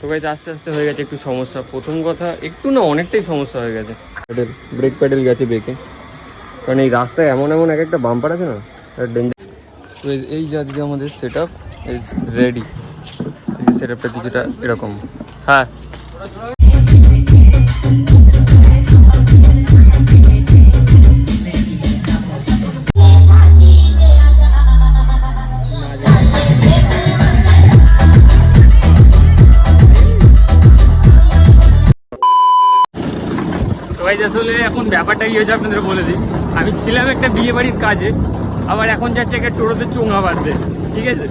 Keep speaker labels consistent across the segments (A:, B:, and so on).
A: তো আস্তে আস্তে হয়ে গেছে একটু সমস্যা। প্রথম কথা, একটু না অনেকটাই সমস্যা হয়ে গেছে। প্যাডেল ব্রেক প্যাডেল গেছে বেঁকে কারণ এই রাস্তায় এমন এমন এক একটা বাম্পার আছে না ডেঞ্জার তো এই- এই যে আজকে আমাদের সেট আপ রেডি এই সেট আপটা কিছুটা এরকম। হ্যাঁ। ভাই আসলে এখন ব্যাপারটা কি হয়েছে আপনাদের বলে দিই। আমি ছিলাম একটা বিয়ে বাড়ির কাজে আবার এখন যাচ্ছে একটা টোটোতে চোঙা বাঁধতে ঠিক আছে?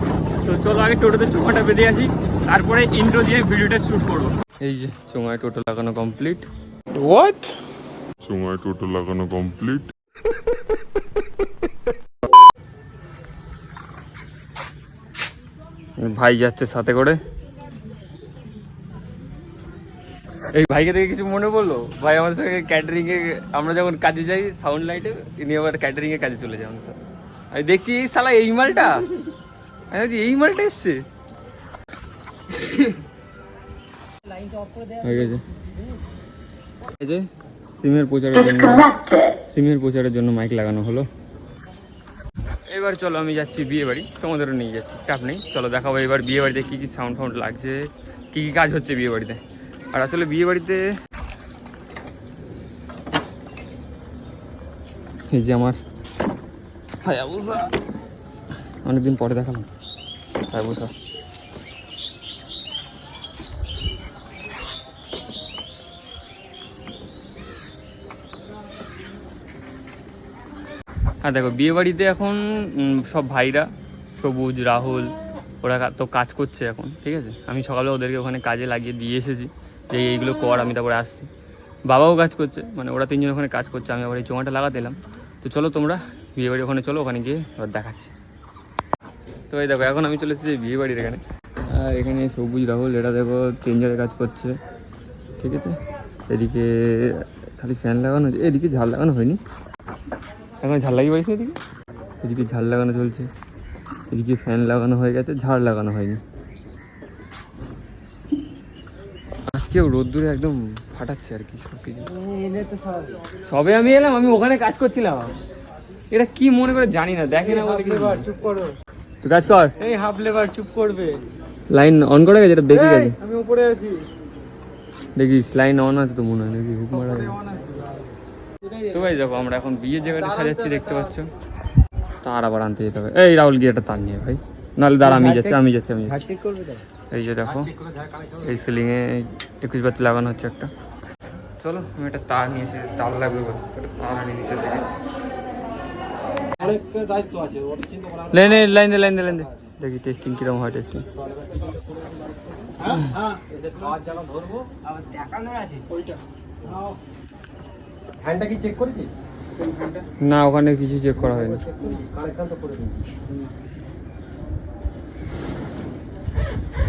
A: তো চলো আগে টোটোতে চোঙাটা বেঁধে আসি তারপরে ইন্ট্রো দিয়ে ভিডিওটা শ্যুট করব। এই যে চোঙায় টোটো লাগানো কমপ্লিট
B: What?
C: সময় টোটো লাগানো কমপ্লিট
A: ভাই যাচ্ছে সাথে করে। এই ভাইকে দেখে কিছু মনে পড়ল? ভাই আমাদের সঙ্গে ক্যাটারিং এ, আমরা যখন কাজে যাই সাউন্ড লাইটে ইনি আবার ক্যাটারিং এ কাজে চলে যায় আমি দেখছি, এই সালা এই মালটা? আমি ভাবছি এই মালটা এসছে। এই যে, সিমের প্রচারের জন্য, সিমের প্রচারের জন্য মাইক লাগানো হলো। এবার চলো, আমি যাচ্ছি বিয়ে বাড়ি। তোমাদেরও নিয়ে যাচ্ছি, চাপ নেই। চলো, দেখাবো এবার বিয়ে বাড়িতে কী কী সাউন্ড ফাউন্ড লাগছে, কী কী কাজ হচ্ছে বিয়ে বাড়িতে। আর আসলে বিয়ে বাড়িতে এই যে আমার হায়াবুসা অনেকদিন পরে দেখালাম। হায়াবুসা হ্যাঁ দেখো বিয়ে বাড়িতে এখন সব ভাইরা সবুজ রাহুল ওরা তো কাজ করছে এখন ঠিক আছে? আমি সকালে ওদেরকে ওখানে কাজে লাগিয়ে দিয়ে এসেছি। যে এইগুলো কর, আমি তারপরে আসছি। বাবাও কাজ করছে মানে ওরা তিনজন ওখানে কাজ করছে, আমি আবার এই চোঙাটা লাগাতে এলাম। তো চলো তোমরা বিয়ে বাড়ি ওখানে চলো, ওখানে গিয়ে এবার দেখাচ্ছি। তো এই দেখো, এখন আমি চলে এসেছি বিয়ে বাড়ির এখানে। আর এখানে সবুজ রাহুল এরা দেখো চেঞ্জারে কাজ করছে। ঠিক আছে? এদিকে খালি ফ্যান লাগানো হয়েছে এদিকে ঝাল লাগানো হয়নি। এখন ঝাল লাগিয়ে পারিস এদিকে? এদিকে ঝাল লাগানো চলছে। এদিকে ফ্যান লাগানো হয়ে গেছে, ঝাড় লাগানো হয়নি। আজকেও রোদ্দুরে একদম ফাটাচ্ছে আর কি সব কিছু সবে। আমি এলাম আমি ওখানে কাজ করছিলাম। এটা কি মনে করে জানি না দেখে না বলে
B: চুপ করো।
A: তুই কাজ কর।
B: এই হাফ লেবার চুপ করবে।
A: লাইন অন করে গেছে এটা দেখি গেছে
B: আমি উপরে আছি।
A: দেখিস লাইন অন আছে তো মনে হয় নাকি হুক মারা তো ভাই দেখো আমরা এখন বিয়ের জায়গাটা সাজাচ্ছি দেখতে পাচ্ছ? তার আবার আনতে যেতে হবে। এই রাহুল গিয়ে একটা তার নিয়ে ভাই। নাহলে দাঁড়া আমি যাচ্ছি আমি যাচ্ছি আমি যাচ্ছি। এই যে দেখো এই সিলিংয়ে একুশ বাতি লাগানো হচ্ছে একটা। চলো আমি একটা তার নিয়ে এসে তার লাগবে তার আনি নিচে থেকে
B: আরেকটা দায়িত্ব আছে ওটা
A: লাইন লাইন লাইন লাইন দেখি টেস্টিং কীরকম হয় টেস্টিং
B: হ্যাঁ হ্যাঁ ফ্যানটা
A: না ওখানে কিছু চেক করা হয়নি
B: কানেকশন তো করে দিয়েছি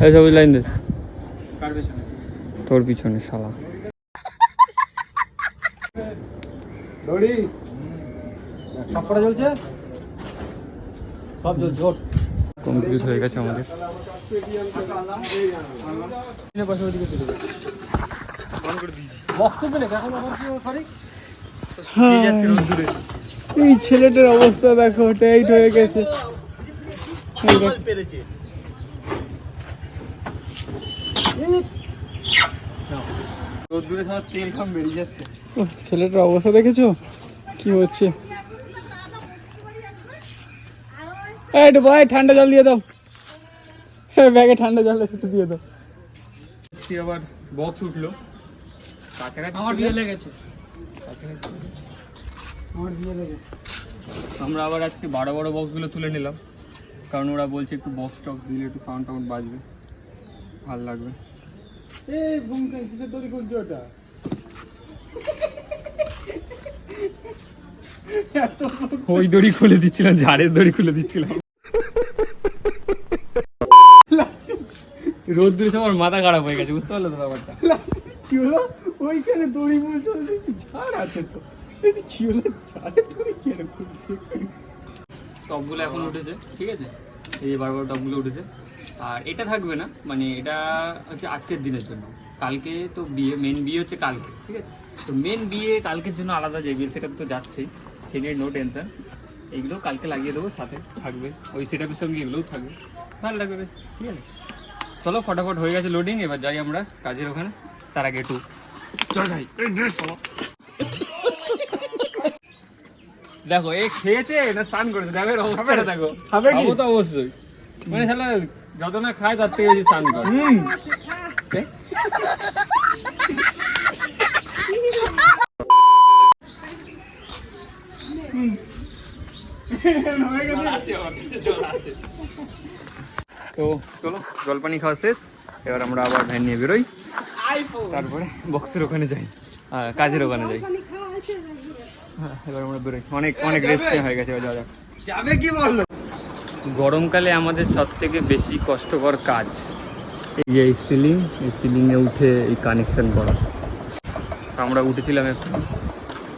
A: এই সবুজ লাইন দে। তোর পিছনে শালা।
B: দড়ি। সব চলছে? সব চলছে
A: কমপ্লিট হয়ে গেছে আমাদের।
B: এই ছেলেটার অবস্থা দেখো টাইট হয়ে গেছে। পেরেছে
A: রোদ্দুরে সব তেল খাম বেরিয়ে যাচ্ছে
B: ছেলেটার অবস্থা দেখেছ? কি হচ্ছে? একটু ভাই ঠান্ডা জল দিয়ে দাও। হ্যাঁ ব্যাগে ঠান্ডা জল একটু দিয়ে দাও।
A: আবার বক্স উঠল। কাছাকাছি
B: আমার বিয়ে লেগেছে। আমার বিয়ে লেগেছে।
A: আমরা আবার আজকে বড় বড় বক্সগুলো তুলে নিলাম। কারণ ওরা বলছে একটু বক্স টক্স দিলে একটু সাউন্ড টাউন্ড বাজবে। ভালো লাগবে।
B: এই বুমকে কিসের তৈরি করছ ওটা এত
A: ওই দড়ি খুলে দিচ্ছিলাম ঝাড়ের দড়ি খুলে দিচ্ছিলাম। রোদ্দুরে সবার মাথা খারাপ হয়ে গেছে বুঝতে পারল তো ব্যাপারটা?
B: কি হলো? ওইখানে দড়ি বলতে ঝাড় আছে তো। কি হলো? ঝাড়ে দড়ি কেন খুলছে?
A: টপগুলো এখন উঠেছে ঠিক আছে? এই যে বারবার টপগুলো উঠেছে। আর এটা থাকবে না মানে এটা হচ্ছে আজকের দিনের জন্য। কালকে তো বিয়ে মেন বিয়ে হচ্ছে কালকে ঠিক আছে? তো মেন বিয়ে কালকের জন্য আলাদা যে বিয়ে সেটা তো যাচ্ছেই সেনের নো টেনশন এইগুলো কালকে লাগিয়ে দেবো সাথে থাকবে। ওই সেটআপের সঙ্গে এগুলোও থাকবে। ভালো লাগবে বেশ ঠিক আছে? চলো ফটাফট হয়ে গেছে লোডিং এবার যাই আমরা কাজের ওখানে তার আগে একটু চল যাই এই dress দেখো এ খেয়েছে না স্নান করেছে। দেখো এর অবস্থাটা দেখো।
B: খাবে
A: তো অবশ্যই। মানে শালা যত না খায় তার থেকে বেশি স্নান করে।
B: হুম।
A: এ?
B: হয়ে গেছে
A: তো চলো জলপানি খাওয়া শেষ। এবার আমরা আবার ভ্যান নিয়ে বেরোই। তারপরে বক্সের ওখানে যাই কাজের ওখানে যাই। হ্যাঁ এবার আমরা বেরোই। অনেক অনেক রেস্ট হয়ে গেছে এবার যাওয়া যাক।
B: যাবে কি বলল
A: গরমকালে আমাদের সব থেকে বেশি কষ্টকর কাজ। এই যে এই সিলিং এই সিলিংয়ে উঠে এই কানেকশন করা। আমরা উঠেছিলাম একটু।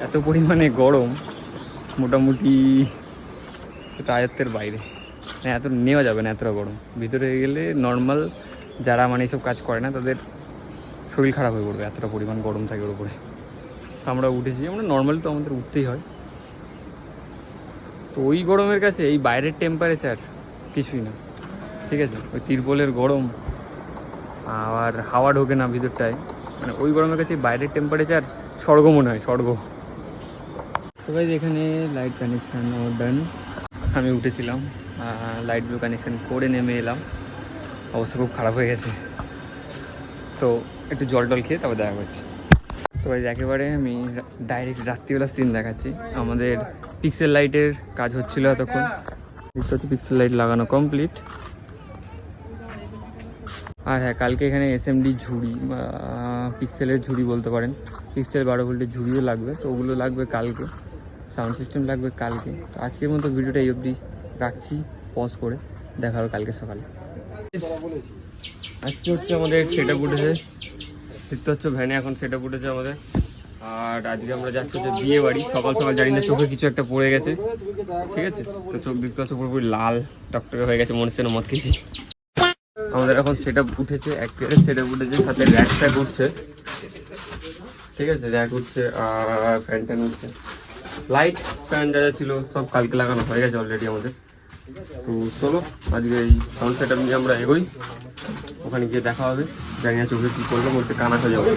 A: এত পরিমাণে গরম মোটামুটি সেটা আয়ত্তের বাইরে। মানে এত নেওয়া যাবে না এতটা গরম। ভিতরে গেলে নর্মাল যারা মানে এইসব কাজ করে না তাদের শরীর খারাপ হয়ে পড়বে এতটা পরিমাণ গরম থাকে ওর উপরে। তো আমরা উঠেছি আমরা নর্মাল তো আমাদের উঠতেই হয়। তো ওই গরমের কাছে এই বাইরের টেম্পারেচার কিছুই না। ঠিক আছে? ওই তিরপলের গরম আর হাওয়া ঢোকে না ভিতরটায়। মানে ওই গরমের কাছে বাইরের টেম্পারেচার স্বর্গ মনে হয়, স্বর্গ। তো গাইজ এখানে লাইট কানেকশান ডান আমি উঠেছিলাম লাইটগুলো কানেকশান করে নেমে এলাম। অবস্থা খুব খারাপ হয়ে গেছে। তো একটু জল টল খেয়ে তারপর দেখা করছি তো গাইজ একেবারে আমি ডাইরেক্ট রাত্রিবেলা সিন দেখাচ্ছি। আমাদের পিক্সেল লাইটের কাজ হচ্ছিল এতক্ষণ। পিক্সেল লাইট লাগানো কমপ্লিট আর হ্যাঁ কালকে এখানে এসএমডি ঝুড়ি বা পিক্সেলের ঝুড়ি বলতে পারেন। পিক্সেল বারো ভোল্টের ঝুড়িও লাগবে, তো ওগুলো লাগবে কালকে। সাউন্ড সিস্টেম লাগবে কালকে। তো আজকের মতো ভিডিওটা এই অবধি রাখছি। পজ করে দেখা হবে কালকে সকালে। আজকে হচ্ছে আমাদের সেটা উঠেছে দেখতে হচ্ছে ভ্যানে এখন সেট উঠেছে আমাদের। আর আজকে আমরা যাচ্ছি হচ্ছে বিয়ে বাড়ি। সকাল সকাল জানি না চোখে কিছু একটা পড়ে গেছে। ঠিক আছে? তো চোখ দেখতে হচ্ছে পুরোপুরি লাল, টকটকে হয়ে গেছে, মনে হচ্ছে না মদ খেয়েছি। আমাদের এখন সেট উঠেছে এক সেট উঠেছে, সাথে র্যাক ট্যাক উঠছে। ঠিক আছে? র্যাক উঠছে, আর ফ্যান ট্যান উঠছে। লাইট ফ্যান যা যা ছিল, সব কালকে লাগানো হয়ে গেছে অলরেডি আমাদের। তো চলো, আজকে এই সাউন্ড সেট নিয়ে আমরা এগোই। ওখানে গিয়ে দেখা হবে, জানি না চোখে কী করব বলতে কানা যাবে।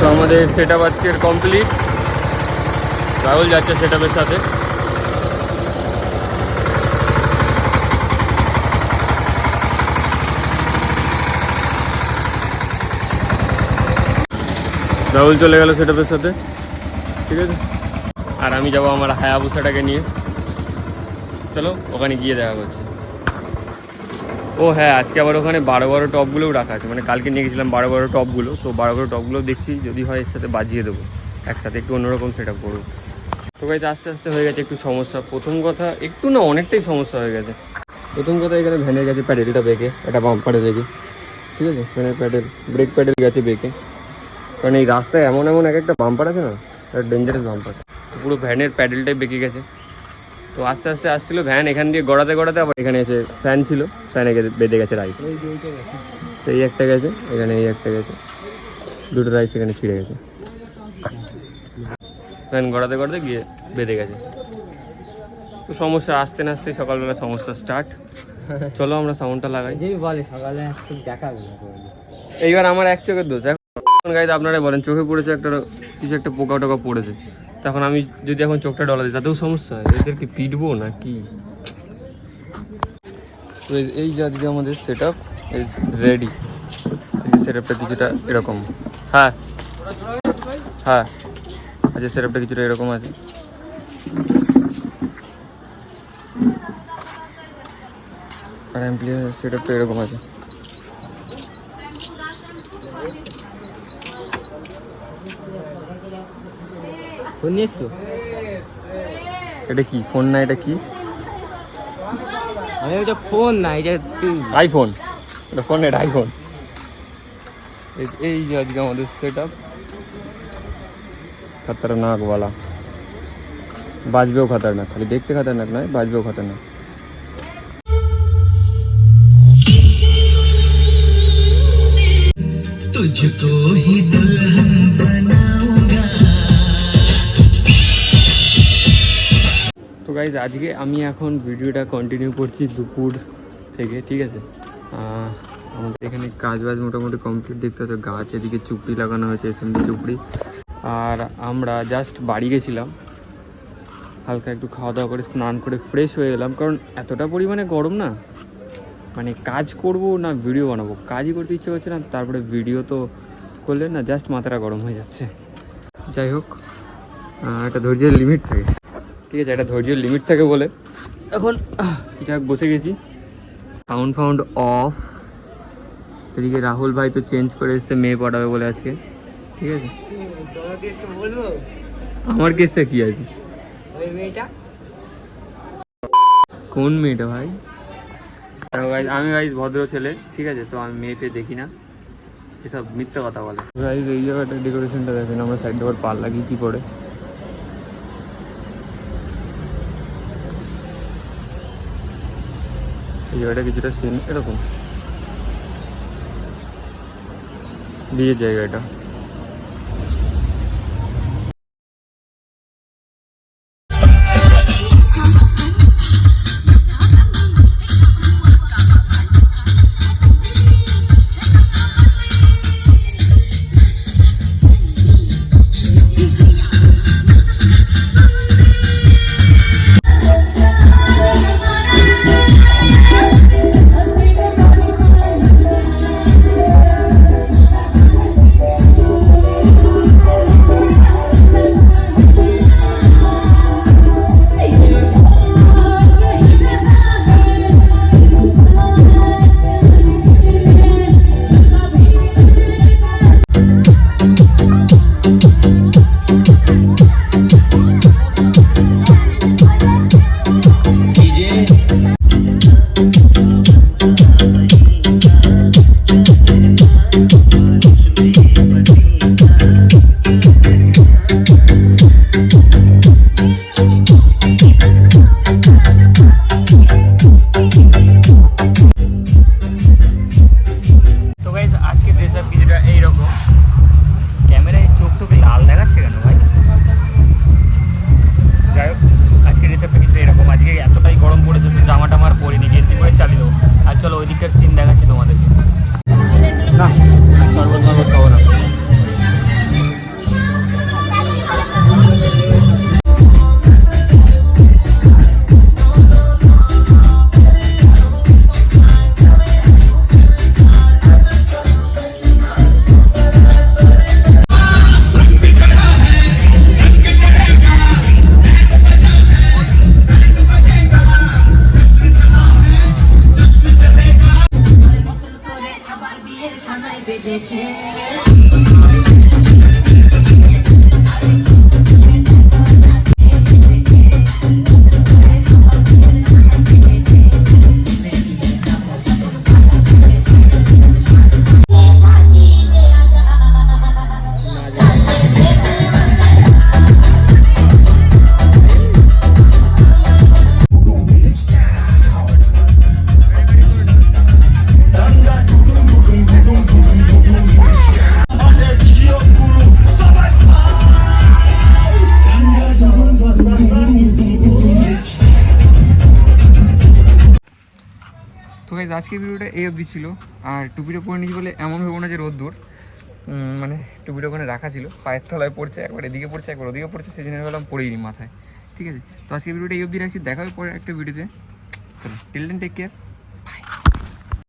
A: তো আমাদের সেট আপ আজকের কমপ্লিট রাহুল যাচ্ছে সেট আপের সাথে। রাহুল চলে গেল সেট আপের সাথে। ঠিক আছে? আর আমি যাব আমার হায়াবুসাটাকে নিয়ে। চলো, ওখানে গিয়ে দেখা করছি। ও হ্যাঁ আজকে আবার ওখানে বারো বারো টপগুলোও রাখা আছে। মানে কালকে নিয়ে গেছিলাম বারো বারো টপগুলো। তো বারো বারো টপগুলো দেখছি, যদি হয় এর সাথে বাজিয়ে দেবো। একসাথে একটু অন্যরকম সেট আপ করব। তো গাইজ আস্তে আস্তে হয়ে গেছে একটু সমস্যা। প্রথম কথা, একটু না অনেকটাই সমস্যা হয়ে গেছে। প্রথম কথা, এখানে ভ্যানের গেছে প্যাডেলটা বেঁকে এটা বাম্পারে বেঁকে ঠিক আছে? ভ্যানের প্যাডেল ব্রেক প্যাডেল গেছে বেঁকে। কারণ এই রাস্তায় এমন এমন এক একটা বাম্পার আছে না ডেঞ্জারাস বাম্পার পুরো ভ্যানের প্যাডেলটাই বেঁকে গেছে। তো আস্তে আস্তে আসছিল ভ্যান এখান দিয়ে গড়াতে গড়াতে আবার এখানে এসে ফ্যান ছিল ফ্যানে গেছে বেঁধে গেছে রাইস তো এই একটা গেছে এখানে এই একটা গেছে। দুটো রাইস এখানে ছিঁড়ে গেছে। ফ্যান গড়াতে গড়াতে গিয়ে বেঁধে গেছে। তো সমস্যা আসতে না আসতে সকালবেলা সমস্যা স্টার্ট চলো আমরা সাউন্ডটা লাগাই।
B: যেই বলে সকালে
A: এইবার আমার এক চোখের দোষ। এখন গাইতে আপনারা বলেন চোখে পড়েছে একটা কিছু একটা পোকা টোকা পড়েছে। তখন আমি যদি এখন চোখটা ডলা দিই তাতেও সমস্যা হয়। এদেরকে পিটবো না কি তো এই- যে আমাদের সেট আপ রেডি সেট আপটা কিছুটা এরকম। হ্যাঁ। হ্যাঁ। আজকে সেট আপটা কিছুটা এরকম আছে। আর অ্যাম্পলিয়ার সেট আপটা এরকম আছে।
B: ফোন নিয়েছো?
A: এটা কি ফোন না এটা কি?
B: আমি এটা ফোন না এটা
A: আইফোন। এটা ফোন এটা আইফোন। এই যে আজকে আমাদের সেট আপ বলা। বাজবেও খতরনাক খালি দেখতে খতরনাক নয় বাজবেও খতরনাক।
D: तुझको ही दुल्हन
A: बना। গাইজ আজকে আমি এখন ভিডিওটা কন্টিনিউ করছি দুপুর থেকে, ঠিক আছে? আমাদের এখানে কাজ বাজ মোটামুটি কমপ্লিট দেখতে হচ্ছে গাছ, এদিকে চুপড়ি লাগানো হয়েছে এসএমডি চুপড়ি। আর আমরা জাস্ট বাড়ি গেছিলাম, হালকা একটু খাওয়া দাওয়া করে স্নান করে ফ্রেশ হয়ে গেলাম, কারণ এতটা পরিমাণে গরম না? মানে কাজ করব না ভিডিও বানাবো? কাজই করতে ইচ্ছে করছে না, তারপরে ভিডিও তো করলে না জাস্ট মাথাটা গরম হয়ে যাচ্ছে। যাই হোক একটা ধৈর্যের লিমিট থাকে। ঠিক আছে একটা ধৈর্যের লিমিট থাকে বলে। এখন যাক বসে গেছি। সাউন্ড ফাউন্ড অফ এদিকে রাহুল ভাই তো চেঞ্জ করে এসছে মেয়ে পড়াবে বলে আজকে। ঠিক আছে? আমার কেসটা কি আছে? কোন মেয়েটা ভাই? আমি ভাই ভদ্র ছেলে ঠিক আছে? তো আমি মেয়ে ফেয়ে দেখি না। এসব মিথ্যা কথা বলে। গাইজ এই জায়গাটা ডেকোরেশনটা দেখেন আমরা সাইড আবার পার লাগিয়েছি পরে। এই জায়গাটা কিছুটা সিন এরকম। বিয়ের জায়গা এটা আজকের ভিডিওটা এই অবধি ছিল। আর টুপিটা পরে নিয়েছি বলে এমন হব না যে রোদ্দুর দূর। মানে টুপিটা ওখানে রাখা ছিল। পায়ের তলায় পড়ছে, একবার এদিকে পড়ছে, একবার ওদিকে পড়ছে, সেই জন্য বললাম পড়েই নি মাথায়। ঠিক আছে? তো আজকের ভিডিওটা এই অবধি রাখছি। দেখা হবে পরে একটা ভিডিওতে। চলো টিল টেক কেয়ার